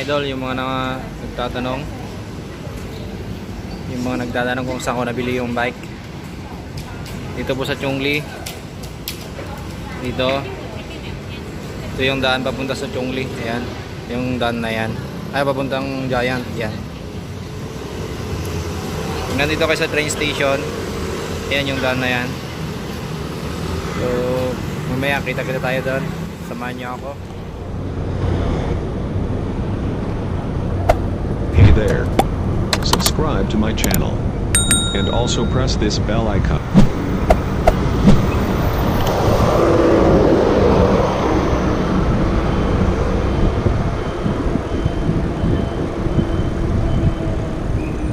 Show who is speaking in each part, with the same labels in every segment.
Speaker 1: idol, yung mga na, nagtatanong. Yung mga nagtatanong kung saan ko nabili yung bike. Dito po sa Chongli. Dito. Ito yung daan papunta sa Chongli. Ayan. Yung daan na yan. Ay, papuntang Giant. Yan. Nandito kayo sa train station, yan yung daan na yan. So, mamaya kita-kita tayo doon. Samahan niyo ako.
Speaker 2: Hey there. Subscribe to my channel. And also press this bell icon.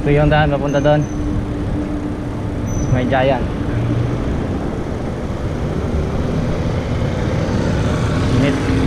Speaker 1: Ito yung daan papunta doon. May Giant. Init.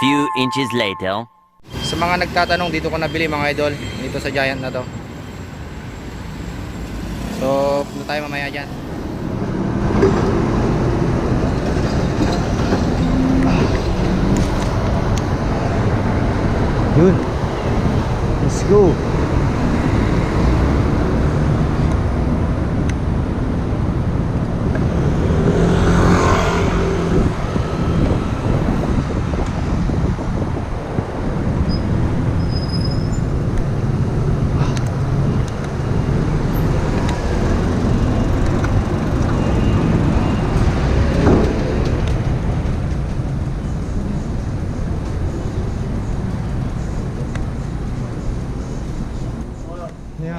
Speaker 3: Few inches later.
Speaker 1: Sa mga nagtatanong, dito ko nabili mga idol. Dito sa Giant na to. So, punta tayo mamaya dyan. Yun. Let's go.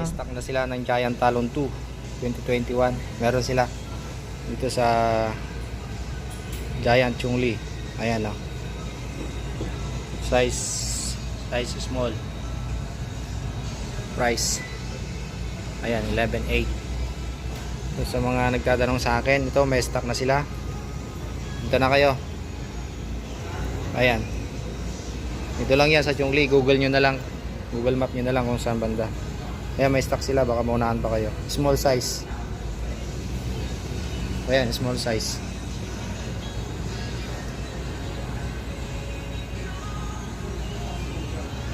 Speaker 1: May stock na sila ng Giant Talon 2 2021. Meron sila dito sa Giant Chungli. Ayan lang. Size size small. Price. Ayan, 11.8. So, sa mga nagtatanong sa akin, ito may stock na sila. Punta na kayo. Ayan. Ito lang yan sa Chungli. Google nyo na lang. Google map nyo na lang kung saan banda. Ayan, may stock sila. Baka maunahan pa kayo. Small size. Ayan, small size.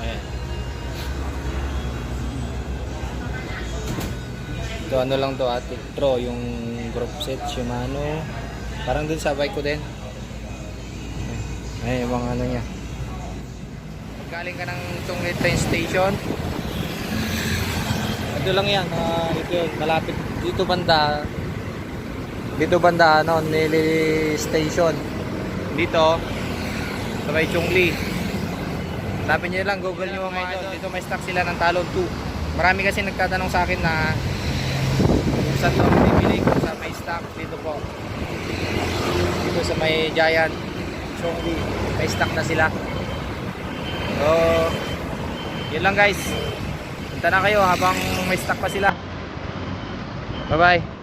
Speaker 1: Ayan. Ito ano lang to ate. Tro, yung group set Shimano. Parang dun sa bike ko din. Ayan, yung mga ano niya. Pag galing ka ng Tunglit train station, ito lang yan, ah, ito yun, malapit dito banda. Dito banda ano, Nili Station. Dito sa may Chungli. Tapin niyo lang, Google niyo mga idol. Dito may stock sila ng Talon 2. Marami kasi nagtatanong sa akin na kung saan to bibili, kung saan may stock dito po. Dito sa may Giant Chungli, may stock na sila. So, yun lang guys. Punta na kayo habang may stock pa sila. Bye bye.